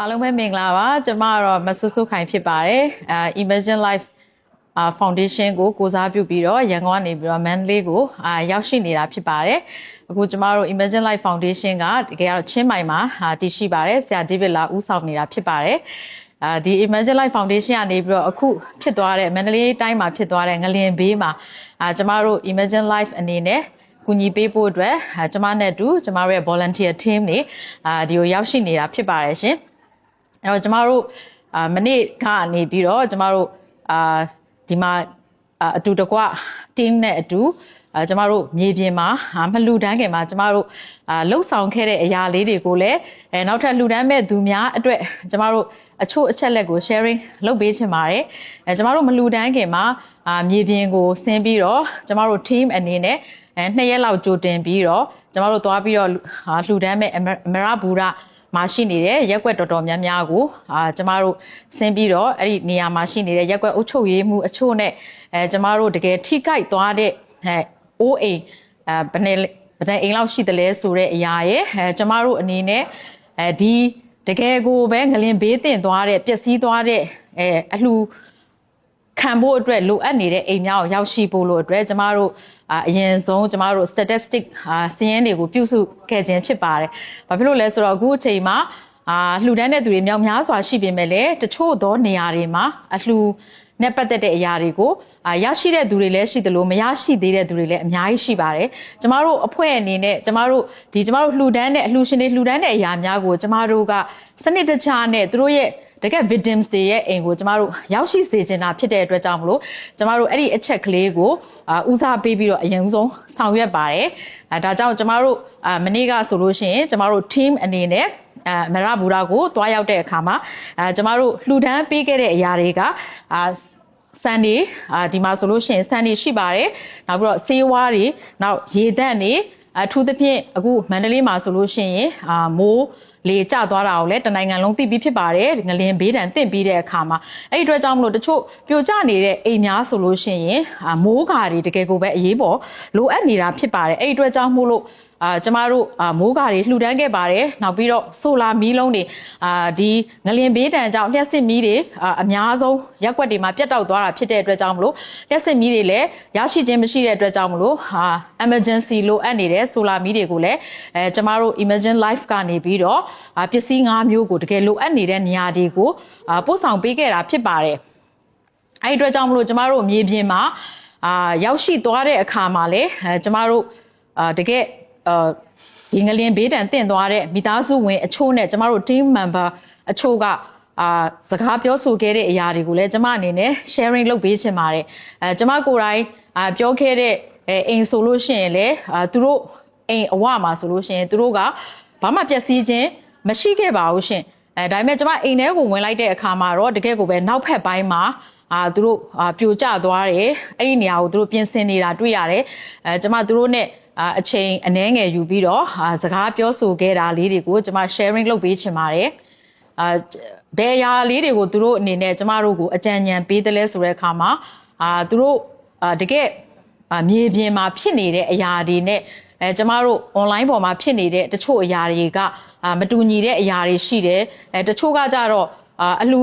အားလုံးပဲမင်္ဂလာပါကျမကတော့မဆုဆုခိုင်ဖြစ်ပါတယ်အဲ Imagine Life အာ Foundation ကိုကိုစားပြုပြီးတော့ရန်ကုန်ကနေပြီးတော့ Mandalay ကိုအာရောက်ရှိနေတာဖြစ်ပါတယ်အခုကျမတို့ Imagine Life Foundation ကတကယ်တော့ချင်းမိုင်မှာအာတည်ရှိပါတယ်ဆရာ David လာဦးဆောင်နေတာဖြစ်ပါတယ်အာဒီ Imagine Life Foundation ကနေပြီးတော့အခုဖြစ်သွားတဲ့ Mandalay တိုင်းမှာဖြစ်သွားတဲ့ငလင်ဘေးမှာအာကျမတို့ Imagine Life အနေနဲ့ကူညီပေးဖို့အတွက်အာကျမနဲ့အတူကျမတို့ရဲ့ volunteer team တွေအာဒီကိုရောက်ရှိနေတာဖြစ်ပါတယ်ရှင် အဲ့တော့ကျမတို့အာမနေ့ကနေပြီးတော့ကျမတို့အာဒီမှာအာအတူတကွ team နဲ့အတူအာကျမတို့မြေပြင်မှာအာမလှူဒန်းခင်မှာကျမတို့အာလှုပ်ဆောင်ခဲ့တဲ့အရာလေးတွေကိုလည်းအဲနောက်ထပ်လှူဒန်းမဲ့သူများအတွက်ကျမတို့အချို့အချက်လက်ကို sharing လုပ်ပေးချင်ပါတယ်အဲကျမတို့မလှူဒန်းခင်မှာအာမြေပြင်ကိုဆင်းပြီးတော့ကျမတို့ team အနေနဲ့အဲနှစ်ရက်လောက်ကြိုတင်ပြီးတော့ကျမတို့သွားပြီးတော့အာလှူဒန်းမဲ့အမအမရဘူရ မှာရှိနေတဲ့ရက်ကွက်တော်တော်များများကိုအာကျမတို့ဆင်းပြီးတော့အဲ့ဒီနေရာမှာရှိနေတဲ့ရက်ကွက်အုပ်ချုပ်ရေးမှုအချို့နဲ့အဲကျမတို့တကယ်ထိခိုက်သွားတဲ့အဲအိုးအိမ်အဲဘယ်နဲ့ဘယ်နဲ့အိမ်လောက်ရှိတယ်လဲဆိုတဲ့အရာရဲ့အဲကျမတို့အနေနဲ့အဲဒီတကယ်ကိုပဲငလင်ဘေးတင်သွားတဲ့ပျက်စီးသွားတဲ့အဲအလှူ ခံဖို့အတွက်လိုအပ်နေတဲ့အိမ်များကိုရောက်ရှိဖို့လို့အတွက်ကျမတို့အာအရင်ဆုံးကျမတို့ statistic အာစီးရင်တွေကိုပြုစုခဲ့ခြင်းဖြစ်ပါတယ်။ဘာဖြစ်လို့လဲဆိုတော့အခုအချိန်မှာအာလှူဒန်းတဲ့သူတွေမြောက်များစွာရှိပေမဲ့လည်းတချို့သောနေရာတွေမှာအလှူနဲ့ပတ်သက်တဲ့အရာတွေကိုအာရရှိတဲ့သူတွေလည်းရှိသလိုမရရှိသေးတဲ့သူတွေလည်းအများကြီးရှိပါတယ်။ကျမတို့အဖွဲ့အနေနဲ့ကျမတို့ဒီကျမတို့လှူဒန်းတဲ့အလှူရှင်တွေလှူဒန်းတဲ့အရာများကိုကျမတို့ကစနစ်တကျနဲ့သူတို့ရဲ့ တကယ် victims တွေရဲ့အိမ်ကိုကျမတို့ရောက်ရှိစေချင်တာဖြစ်တဲ့အတွက်ကြောင့်မလို့ကျမတို့အဲ့ဒီအချက်ကလေးကိုအာဦးစားပေးပြီးတော့အရင်ဆုံးဆောင်ရွက်ပါတယ်အဲဒါကြောင့်ကျမတို့အာမနေ့ကဆိုလို့ရှိရင်ကျမတို့ team အနေနဲ့အဲမရဘူရာကိုတွားရောက်တဲ့အခါမှာအဲကျမတို့လှူဒန်းပေးခဲ့တဲ့အရာတွေကအာစန်ဒီအာဒီမှာဆိုလို့ရှိရင်စန်ဒီရှိပါတယ်နောက်ပြီးတော့ဆေးဝါးတွေနောက်ရေသန့်တွေအထူးသဖြင့်အခုမန္တလေးမှာဆိုလို့ရှိရင်အာမိုး လေကျသွားတာကိုလည်းတနိုင်ငံလုံးသိပြီးဖြစ်ပါတယ်ငလင်ဘေးဒဏ်တင့်ပြီးတဲ့အခါမှာအဲ့ဒီအတွက်ကြောင့်မလို့တချို့ပြိုကျနေတဲ့အိမ်များဆိုလို့ရှိရင်အာမိုးကာတွေတကယ်ကိုပဲအရေးပေါ်လိုအပ်နေတာဖြစ်ပါတယ်အဲ့ဒီအတွက်ကြောင့်မို့လို့ အာကျမတို့အာမိုးကာတွေလှူဒန်းခဲ့ပါတယ်နောက်ပြီးတော့ဆိုလာမီးလုံးတွေအာဒီငလင်ဘေးဒဏ်ကြောင့်လျှက်စစ်မီးတွေအာအများဆုံးရက်ွက်တွေမှာပြတ်တောက်သွားတာဖြစ်တဲ့အတွက်ကြောင့်မလို့လျှက်စစ်မီးတွေလည်းရရှိခြင်းမရှိတဲ့အတွက်ကြောင့်မလို့ဟာ emergency လိုအပ်နေတဲ့ဆိုလာမီးတွေကိုလည်းအဲကျမတို့ Imagine Life ကနေပြီးတော့အာပစ္စည်း၅မျိုးကိုတကယ်လိုအပ်နေတဲ့နေရာတွေကိုအာပို့ဆောင်ပေးခဲ့တာဖြစ်ပါတယ်အဲ့ဒီအတွက်ကြောင့်မလို့ကျမတို့မြေပြင်မှာအာရောက်ရှိသွားတဲ့အခါမှာလေအဲကျမတို့အာတကယ် အာဒီငလင်ဘေးတန်တင့်သွားတဲ့မိသားစုဝင်အချို့နဲ့ကျမတို့ team member အချို့ကအာစကားပြောဆိုခဲ့တဲ့အရာတွေကိုလည်းကျမအနေနဲ့ sharing လုပ်ပေးချင်ပါတယ်အဲကျမကိုယ်တိုင်အာပြောခဲ့တဲ့အဲအိမ်ဆိုလို့ရှိရင်လည်းအာသူတို့အိမ်အဝမှာဆိုလို့ရှိရင်သူတို့ကဘာမှပျက်စီးခြင်းမရှိခဲ့ပါဘူးရှင်အဲဒါပေမဲ့ကျမအိမ်ထဲကိုဝင်လိုက်တဲ့အခါမှာတော့တကယ်ကိုပဲနောက်ဖက်ပိုင်းမှာအာသူတို့အာပြိုကျသွားတယ်အဲ့ဒီနေရာကိုသူတို့ပြင်ဆင်နေတာတွေ့ရတယ်အဲကျမသူတို့ ਨੇ အာအချိန်အနည်းငယ်ယူပြီးတော့အာစကားပြောဆိုခဲ့တာလေးတွေကိုကျွန်မ sharing လုပ်ပေးချင်ပါတယ်အာဘယ်အရာလေးတွေကိုသူတို့အနေနဲ့ကျမတို့ကိုအကြံဉာဏ်ပေးတယ်လဲဆိုတဲ့အခါမှာအာသူတို့အာတကယ်အာမြေပြင်မှာဖြစ်နေတဲ့အရာတွေနဲ့အဲကျမတို့ online ပေါ်မှာဖြစ်နေတဲ့တချို့အရာတွေကအာမတူညီတဲ့အရာတွေရှိတယ်အဲတချို့ကကြတော့အာအလှူ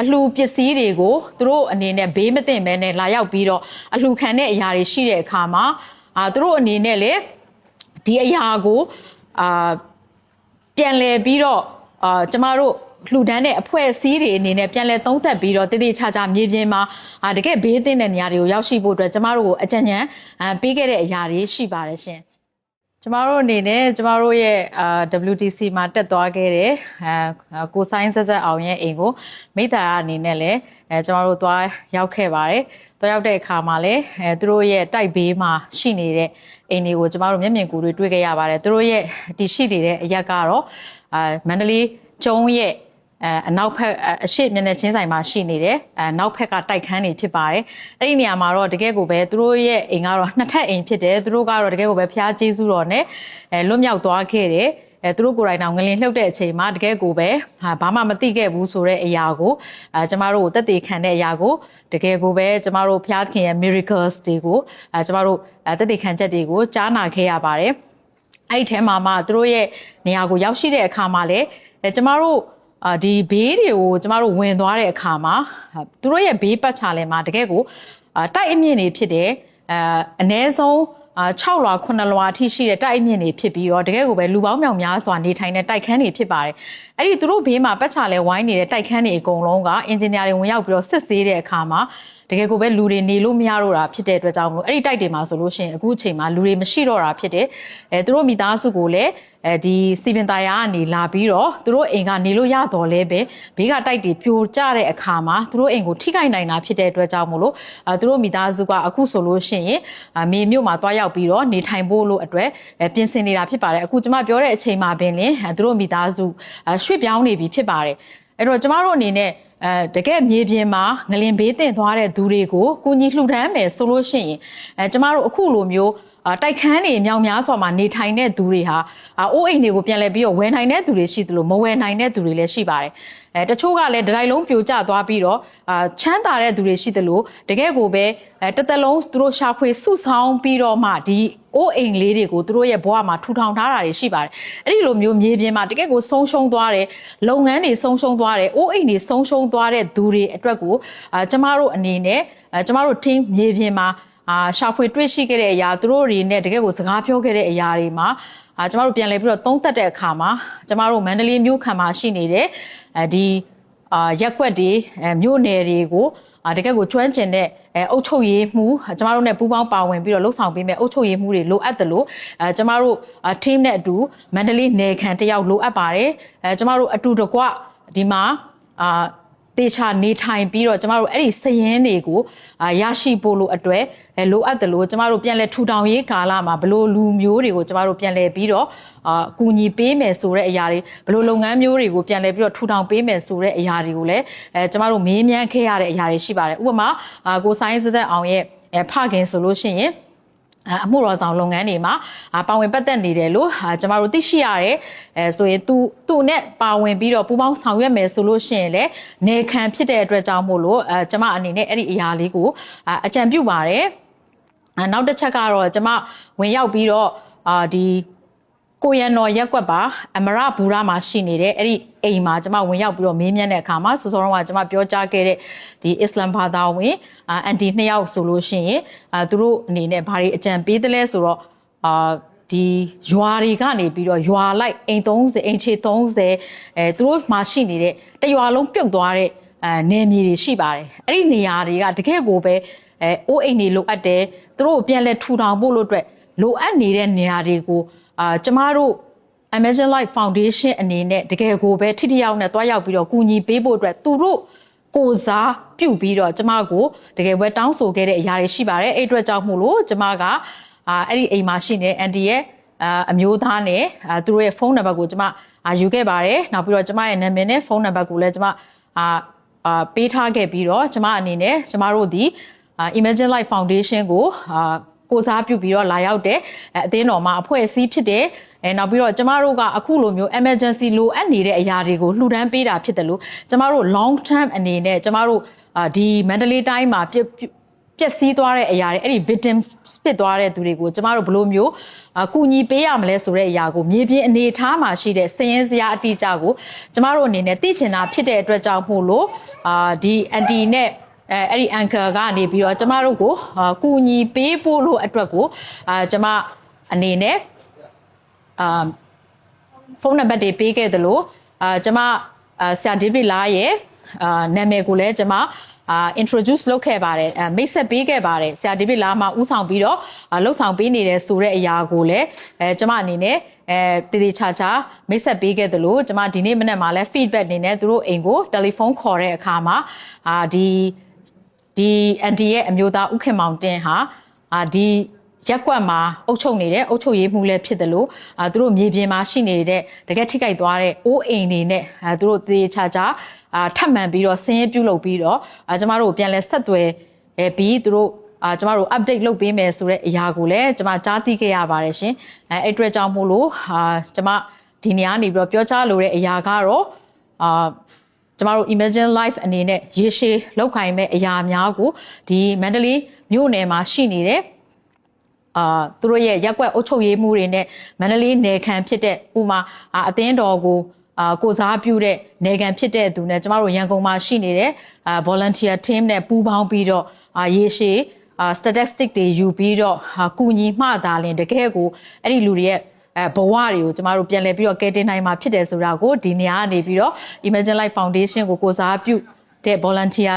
အလှူပစ္စည်းတွေကိုသူတို့အနေနဲ့ဘေးမသိမ့်မဲနဲ့လာရောက်ပြီးတော့အလှူခံတဲ့အရာတွေရှိတဲ့အခါမှာ အာသူတို့အနေနဲ့လေဒီအရာကိုအာပြန်လည်ပြီးတော့အာကျမတို့လှူဒန်းတဲ့အဖွဲ့အစည်းတွေအနေနဲ့ပြန်လည်သုံးသပ်ပြီးတော့တည်တည်ချာချာမြေပြင်မှာအာတကယ်ဘေးသင့်တဲ့နေရာတွေကိုရောက်ရှိဖို့အတွက်ကျမတို့ကိုအကြံဉာဏ်အာပေးခဲ့တဲ့အရာတွေရှိပါတယ်ရှင်ကျမတို့အနေနဲ့ကျမတို့ရဲ့အာ WTC မှာတက်သွားခဲ့တဲ့အဲကိုဆိုင်ဆက်ဆက်အောင်ရဲ့အိမ်ကိုမိသားအနေနဲ့လည်းအဲကျမတို့သွားရောက်ခဲ့ပါတယ် သွားရောက်တဲ့အခါမှာလည်းအဲသူတို့ရဲ့တိုက်ဘေးမှာရှိနေတဲ့အိမ်တွေကိုကျမတို့မျက်မြင်ကိုယ်တွေတွေ့ခဲ့ရပါတယ်သူတို့ရဲ့တရှိနေတဲ့အရက်ကတော့အာမန္တလေးကျုံရဲ့အဲအနောက်ဘက်အရှိမျက်နှာချင်းဆိုင်မှာရှိနေတယ်အဲနောက်ဘက်ကတိုက်ခန်းတွေဖြစ်ပါတယ်အဲ့ဒီနေရာမှာတော့တကယ်ကိုပဲသူတို့ရဲ့အိမ်ကတော့နှစ်ထပ်အိမ်ဖြစ်တယ်သူတို့ကတော့တကယ်ကိုပဲဖျားကျေးဇူးတော်နဲ့အဲလွတ်မြောက်သွားခဲ့တယ် အဲသူတို့ကိုယ်တိုင်တော့ငလင်လှုပ်တဲ့အချိန်မှာတကယ်ကိုပဲဟာဘာမှမသိခဲ့ဘူးဆိုတဲ့အရာကိုအဲကျမတို့ကိုတက်တည်ခံတဲ့အရာကိုတကယ်ကိုပဲကျမတို့ဖျားခင်ရဲ့ miracles တွေကိုအဲကျမတို့အဲတက်တည်ခံချက်တွေကိုကြားနာခဲ့ရပါတယ်အဲ့ဒီထဲမှာမှသူတို့ရဲ့နေရာကိုရောက်ရှိတဲ့အခါမှာလည်းအဲကျမတို့အာဒီဘေးတွေကိုကျမတို့ဝင်သွားတဲ့အခါမှာသူတို့ရဲ့ဘေးပတ်ချလဲမှာတကယ်ကိုအာတိုက်အမြင့်တွေဖြစ်တယ်အဲအ ਨੇ ဆုံး အာ6လွာ9လွာအထိရှိတဲ့တိုက်အမြင့်တွေဖြစ်ပြီးတော့တကယ်ကိုပဲလူပေါင်းမြောင်များစွာနေထိုင်တဲ့တိုက်ခန်းတွေဖြစ်ပါတယ်အဲ့ဒီသူတို့ဘေးမှာပတ်ချလဲဝိုင်းနေတဲ့တိုက်ခန်းတွေအကုန်လုံးကအင်ဂျင်နီယာတွေဝင်ရောက်ပြီးတော့စစ်ဆေးတဲ့အခါမှာ တကယ်ကိုပဲလူတွေနေလို့မရတော့တာဖြစ်တဲ့အတွက်ကြောင့်မလို့အဲ့ဒီတိုက်တွေမှာဆိုလို့ရှိရင်အခုအချိန်မှာလူတွေမရှိတော့တာဖြစ်တယ်အဲသူတို့မိသားစုကိုလည်းအဲဒီစီပင်သားယာကနေလာပြီးတော့သူတို့အိမ်ကနေလို့ရတော့လဲပဲဘေးကတိုက်တွေပြိုကျတဲ့အခါမှာသူတို့အိမ်ကိုထိခိုက်နိုင်တာဖြစ်တဲ့အတွက်ကြောင့်မို့လို့အဲသူတို့မိသားစုကအခုဆိုလို့ရှိရင်အမေမြို့မှာတွားရောက်ပြီးတော့နေထိုင်ဖို့လို့အတွက်အဲပြင်ဆင်နေတာဖြစ်ပါတယ်အခုကျွန်မပြောတဲ့အချိန်မှာပင်လင်အဲသူတို့မိသားစုအဲရွှေ့ပြောင်းနေပြီဖြစ်ပါတယ်အဲ့တော့ကျမတို့အနေနဲ့ အဲတကယ်မြေပြင်မှာငလင်ဘေးတင်သွားတဲ့သူတွေကိုကုညီလှူဒန်းမယ်ဆိုလို့ရှိရင်အဲကျမတို့အခုလိုမျိုးအာ တိုက်ခန်းတွေမြောင်များစွာမှာနေထိုင်တဲ့သူတွေဟာအာအိုးအိမ်တွေကိုပြန်လဲပြီးတော့ဝယ်နိုင်တဲ့သူတွေရှိသလိုမဝယ်နိုင်တဲ့သူတွေလည်းရှိပါတယ်အဲတချို့ကလည်းဒတိုင်းလုံးပြိုကျသွားပြီးတော့အာချမ်းသာတဲ့သူတွေရှိသလိုတကယ်ကိုပဲအဲတစ်သက်လုံးသူတို့ရှာဖွေစုဆောင်းပြီးတော့မှဒီအိုးအိမ်လေးတွေကိုသူတို့ရဲ့ဘဝမှာထူထောင်ထားတာတွေရှိပါတယ်အဲ့ဒီလိုမျိုးမြေပြင်မှာတကယ်ကိုဆုံးရှုံးသွားတယ်လုပ်ငန်းတွေဆုံးရှုံးသွားတယ်အိုးအိမ်တွေဆုံးရှုံးသွားတဲ့သူတွေအတွက်ကိုအာကျမတို့အနေနဲ့အာကျမတို့ team မြေပြင်မှာ အာရှာဖွေတွေ့ရှိခဲ့တဲ့အရာသူတို့တွေနဲ့တကယ်ကိုစကားပြောခဲ့တဲ့အရာတွေမှာအာကျမတို့ပြန်လည်ပြီးတော့သုံးသပ်တဲ့အခါမှာကျမတို့မန္တလေးမြို့ခံမှာရှိနေတဲ့အဲဒီအာရက်ကွက်တွေအဲမြို့နယ်တွေကိုအာတကယ်ကိုကျွမ်းကျင်တဲ့အဲအုတ်ချုပ်ရေးမှုကျမတို့ ਨੇ ပူးပေါင်းပါဝင်ပြီးတော့လှုပ်ဆောင်ပေးမယ်အုတ်ချုပ်ရေးမှုတွေလိုအပ်တယ်လို့အဲကျမတို့ team နဲ့အတူမန္တလေးနယ်ခံတယောက်လိုအပ်ပါတယ်အဲကျမတို့အတူတကွဒီမှာအာ တေချာနေထိုင်ပြီးတော့ကျမတို့အဲ့ဒီစည်ရင်းတွေကိုအာရရှိဖို့လို့အတွက်အဲလိုအပ်တယ်လို့ကျမတို့ပြန်လဲထူထောင်ရေးကာလမှာဘလို့လူမျိုးတွေကိုကျမတို့ပြန်လဲပြီးတော့အာကူညီပေးမယ်ဆိုတဲ့အရာတွေဘလို့လုပ်ငန်းမျိုးတွေကိုပြန်လဲပြီးတော့ထူထောင်ပေးမယ်ဆိုတဲ့အရာတွေကိုလည်းအဲကျမတို့မေးမြန်းခဲ့ရတဲ့အရာတွေရှိပါတယ်ဥပမာအာကိုဆိုင်းစသက်အောင်ရဲ့အဲဖခင်ဆိုလို့ရှိရင် အမှုတော်ဆောင်လုပ်ငန်းတွေမှာပါဝင်ပတ်သက်နေတယ်လို့ကျမတို့သိရှိရတယ်အဲဆိုရင်သူသူနဲ့ပါဝင်ပြီးတော့ပူးပေါင်းဆောင်ရွက်မယ်ဆိုလို့ရှိရင်လည်းနေခံဖြစ်တဲ့အတွက်ကြောင့်မို့လို့အဲကျမအနေနဲ့အဲ့ဒီအရာလေးကိုအကြံပြုပါတယ်နောက်တစ်ချက်ကတော့ကျမဝင်ရောက်ပြီးတော့အာဒီ ကိုရန်တော်ရက်ကွက်ပါအမရဘူရာမှာရှိနေတဲ့အဲ့ဒီအိမ်မှာကျွန်မဝင်ရောက်ပြီးတော့မေးမြန်းတဲ့အခါမှာစောစောတော့ကကျွန်မပြောကြားခဲ့တဲ့ဒီအစ္စလမ်ဘာသာဝင်အန်တီနှစ်ယောက်ဆိုလို့ရှိရင်အာသူတို့အနေနဲ့ဘာတွေအကြံပေးသလဲဆိုတော့အာဒီရွာတွေကနေပြီးတော့ရွာလိုက်အိမ်30အိမ်ချေ30အဲသူတို့မှာရှိနေတဲ့တရွာလုံးပြုတ်သွားတဲ့အဲနေမြေတွေရှိပါတယ်အဲ့ဒီနေရာတွေကတကယ့်ကိုပဲအဲအိုးအိမ်တွေလိုအပ်တယ်သူတို့ပြန်လဲထူထောင်ဖို့လို့အတွက်လိုအပ်နေတဲ့နေရာတွေကို အာကျမတို့ Imagine Life Foundation အနေနဲ့တကယ်ကိုပဲထိထိရောက်နဲ့တွားရောက်ပြီးတော့ကူညီပေးဖို့အတွက်သူတို့ကိုစားပြုတ်ပြီးတော့ကျမကိုတကယ်ပဲတောင်းဆိုခဲ့တဲ့အရာတွေရှိပါတယ်အဲ့အတွက်ကြောင့်မို့လို့ကျမကအာအဲ့ဒီအိမ်မှာရှိနေအန်တီရဲ့အာအမျိုးသားနဲ့အာသူတို့ရဲ့ဖုန်းနံပါတ်ကိုကျမအာယူခဲ့ပါတယ်နောက်ပြီးတော့ကျမရဲ့နာမည်နဲ့ဖုန်းနံပါတ်ကိုလည်းကျမအာအာပေးထားခဲ့ပြီးတော့ကျမအနေနဲ့ကျမတို့ဒီ Imagine Life Foundation ကိုအာ ကိုစားပြုပြီးတော့လာရောက်တဲ့အသင်းတော်မှာအဖွဲ့အစည်းဖြစ်တဲ့အဲနောက်ပြီးတော့ကျမတို့ကအခုလိုမျိုး emergency လိုအပ်နေတဲ့အရာတွေကိုလှူဒန်းပေးတာဖြစ်တယ်လို့ကျမတို့ long term အနေနဲ့ကျမတို့ဒီမန္တလေးတိုင်းမှာပြပျက်စီးသွားတဲ့အရာတွေအဲ့ဒီ victim ဖြစ်သွားတဲ့သူတွေကိုကျမတို့ဘယ်လိုမျိုးအကူညီပေးရမလဲဆိုတဲ့အရာကိုမြေပြင်အနေအထားမှာရှိတဲ့စည်ရင်းစရာအတိအကျကိုကျမတို့အနေနဲ့သိချင်တာဖြစ်တဲ့အတွက်ကြောင့်မို့လို့အာဒီ anti နဲ့ အဲအဲ့ဒီ anchor ကနေပြီးတော့ကျမတို့ကိုအာကူညီပေးဖို့လို့အတွက်ကိုအာကျမအနေနဲ့အာဖုန်းနံပါတ်တွေပေးခဲ့သလိုအာကျမအာဆရာဒေးဗစ်လာရဲ့အာနာမည်ကိုလည်းကျမအာ introduce လုပ်ခဲ့ပါတယ်အဲမိတ်ဆက်ပေးခဲ့ပါတယ်ဆရာဒေးဗစ်လာမှာဥဆောင်ပြီးတော့လှုပ်ဆောင်ပေးနေတယ်ဆိုတဲ့အရာကိုလည်းအဲကျမအနေနဲ့အဲတည်တည်ချာချာမိတ်ဆက်ပေးခဲ့သလိုကျမဒီနေ့မနေ့မှလည်း feedback အနေနဲ့သူတို့အိမ်ကိုတယ်လီဖုန်းခေါ်တဲ့အခါမှာအာဒီ ဒီအန်တီရဲ့အမျိုးသားဥခင်မောင်တင်ဟာအာဒီရက်ကွက်မှာအုပ်ချုပ်နေတဲ့အုပ်ချုပ်ရေးမှုလည်းဖြစ်တယ်လို့အာသူတို့မြေပြင်မှာရှိနေတဲ့တကယ်ထိခိုက်သွားတဲ့အိုးအိမ်တွေနဲ့အာသူတို့သေချာချာအာထပ်မံပြီးတော့ဆင်းရဲပြုတ်လုပ်ပြီးတော့အာကျမတို့ပြန်လဲဆက်သွယ်ပြီးသူတို့အာကျမတို့ update လုပ်ပေးမယ်ဆိုတဲ့အရာကိုလည်းကျမကြားသိခဲ့ရပါတယ်ရှင်အဲအဲ့အတွက်ကြောင့်မို့လို့အာကျမဒီနေရာနေပြီးတော့ပြောကြားလိုတဲ့အရာကတော့အာ ကျမတို့ Imagine Life အနေနဲ့ရေရှည်လောက်ခိုင်မဲ့အရာများကိုဒီမန္တလေးမြို့နယ်မှာရှိနေတဲ့အာသူတို့ရဲ့ရက်ွက်အုပ်ချုပ်ရေးမှုတွေနဲ့မန္တလေးနယ်ခံဖြစ်တဲ့ဥမာအသင်းတော်ကိုအာကိုစားပြုတဲ့နေကန်ဖြစ်တဲ့သူနဲ့ကျမတို့ရန်ကုန်မှာရှိနေတဲ့အာ volunteer team နဲ့ပူးပေါင်းပြီးတော့အာရေရှည်အာ statistic တွေယူပြီးတော့ဟာကုညီမှသာလင်တကယ်ကိုအဲ့ဒီလူတွေရဲ့ အဲဘဝတွေကိုကျမတို့ပြန်လည်ပြီးတော့ကယ်တင်နိုင်မှာဖြစ်တယ်ဆိုတာကိုဒီနေရာကနေပြီးတော့ Imagine Life Foundation ကိုကိုစားပြုတဲ့ volunteer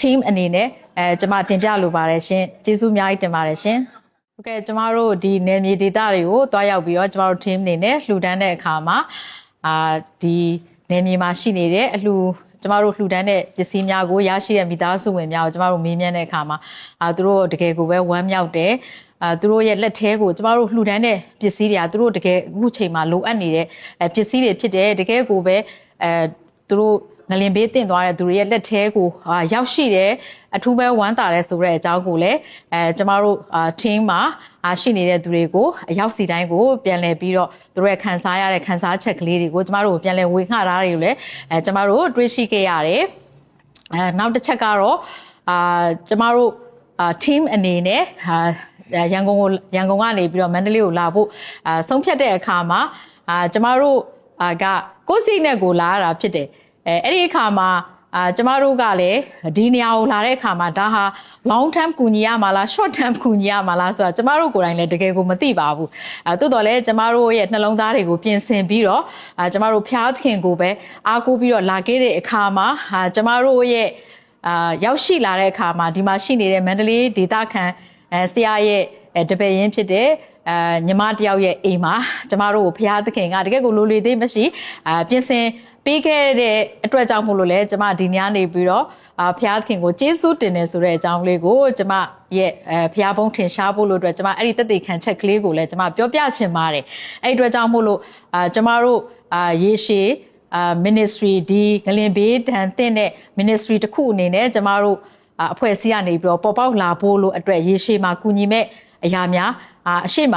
team အနေနဲ့အဲကျမတင်ပြလိုပါတယ်ရှင်ကျေးဇူးအများကြီးတင်ပါတယ်ရှင်ဟုတ်ကဲ့ကျမတို့ဒီနယ်မြေဒေသတွေကိုတွားရောက်ပြီးတော့ကျမတို့ team အနေနဲ့လှူဒန်းတဲ့အခါမှာအာဒီနယ်မြေမှာရှိနေတဲ့အလှူကျမတို့လှူဒန်းတဲ့ပစ္စည်းများကိုရရှိတဲ့မိသားစုဝင်များကိုကျမတို့မေးမြန်းတဲ့အခါမှာအာသူတို့တကယ်ကိုပဲဝမ်းမြောက်တယ် အာသူတို့ရဲ့လက်ထဲကိုကျမတို့လှူဒန်းတဲ့ပစ္စည်းတွေကသူတို့တကယ်အခုချိန်မှာလိုအပ်နေတဲ့အဲပစ္စည်းတွေဖြစ်တယ်တကယ်ကိုပဲအဲသူတို့ငလင်ဘေးတင်သွားတဲ့သူတွေရဲ့လက်ထဲကိုအာရောက်ရှိတယ်အထူးပဲဝမ်းသာတဲ့ဆိုတဲ့အကြောင်းကိုလည်းအဲကျမတို့အာ team မှာအာရှိနေတဲ့သူတွေကိုအရောက်စီတိုင်းကိုပြန်လည်ပြီးတော့သူတို့ရဲ့ခံစားရတဲ့ခံစားချက်ကလေးတွေကိုကျမတို့ပြန်လည်ဝေငှထားတွေကိုလည်းအဲကျမတို့တွေးရှိခဲ့ရတယ်အဲနောက်တစ်ချက်ကတော့အာကျမတို့အာ team အနေနဲ့ဟာ ရန်ကုန်ကိုရန်ကုန်ကနေပြီးတော့မန္တလေးကိုလာဖို့အာဆုံးဖြတ်တဲ့အခါမှာအာကျမတို့အာကကိုယ်စိတ်နဲ့ကိုလာရတာဖြစ်တယ်အဲအဲ့ဒီအခါမှာအာကျမတို့ကလည်းဒီနေရာကိုလာတဲ့အခါမှာဒါဟာ long term ကူညီရမှာလား short term ကူညီရမှာလားဆိုတာကျမတို့ကိုယ်တိုင်လည်းတကယ်ကိုမသိပါဘူးအဲတိုးတော်လည်းကျမတို့ရဲ့နှလုံးသားတွေကိုပြင်ဆင်ပြီးတော့အာကျမတို့ဖျားသခင်ကိုပဲအားကိုးပြီးတော့လာခဲ့တဲ့အခါမှာအာကျမတို့ရဲ့အာရောက်ရှိလာတဲ့အခါမှာဒီမှာရှိနေတဲ့မန္တလေးဒေသခံ အဲဆရာရဲ့အဲတပည့်ရင်းဖြစ်တဲ့အဲညီမတယောက်ရဲ့အိမ်မှာကျမတို့ကိုဖျားသခင်ကတကယ်ကိုလိုလေသေးမရှိအာပြင်ဆင်ပေးခဲ့တဲ့အတွက်ကြောင့်မို့လို့လဲကျမဒီညနေပြီးတော့အာဖျားသခင်ကိုကျေးဇူးတင်တယ်ဆိုတဲ့အကြောင်းလေးကိုကျမရဲ့အဲဖျားပုံးထင်ရှားဖို့လို့အတွက်ကျမအဲ့ဒီတက်တေခံချက်ကလေးကိုလည်းကျမပြောပြချင်ပါတယ်အဲ့ဒီအတွက်ကြောင့်မို့လို့အာကျမတို့အာရေရှည်အာ ministry ဒီဂလင်ဘေးတန်တဲ့ ministry တစ်ခုအနေနဲ့ကျမတို့ အာအဖွဲ့အစည်းကနေပြီးတော့ပေါ်ပေါက်လာဖို့လို့အတွက်ရေရှည်မှာကူညီမဲ့အရာများအာအရှိမ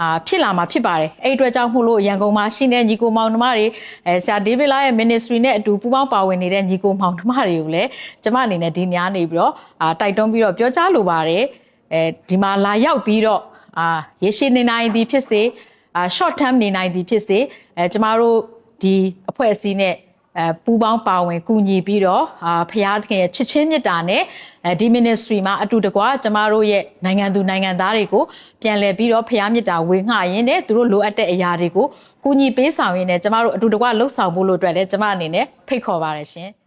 အာဖြစ်လာမှာဖြစ်ပါတယ်အဲ့ဒီအတွက်ကြောင့်မို့လို့ရန်ကုန်မှာရှိတဲ့ညီကိုမောင်နှမတွေအဲဆရာဒေးဗစ်လာရဲ့ ministry နဲ့အတူပူးပေါင်းပါဝင်နေတဲ့ညီကိုမောင်နှမတွေကိုလည်းကျမအနေနဲ့ဒီညနေပြီးတော့အာတိုက်တွန်းပြီးတော့ပြောကြားလိုပါတယ်အဲဒီမှာလာရောက်ပြီးတော့အာရေရှည်နေနိုင်သည်ဖြစ်စေအာ short term နေနိုင်သည်ဖြစ်စေအဲကျမတို့ဒီအဖွဲ့အစည်းနဲ့ အဲပူပေါင်းပါဝင်ကူညီပြီးတော့အာဖရာသခင်ရဲ့ချစ်ချင်းမေတ္တာနဲ့အဲဒီ ministry မှာအတူတကွကျမတို့ရဲ့နိုင်ငံသူနိုင်ငံသားတွေကိုပြန်လည်ပြီးတော့ဖရာမေတ္တာဝေငှရင်းနဲ့သူတို့လိုအပ်တဲ့အရာတွေကိုကူညီပေးဆောင်ရင်းနဲ့ကျမတို့အတူတကွလှုပ်ဆောင်ဖို့လို့အတွက်လည်းကျမအနေနဲ့ဖိတ်ခေါ်ပါတယ်ရှင်။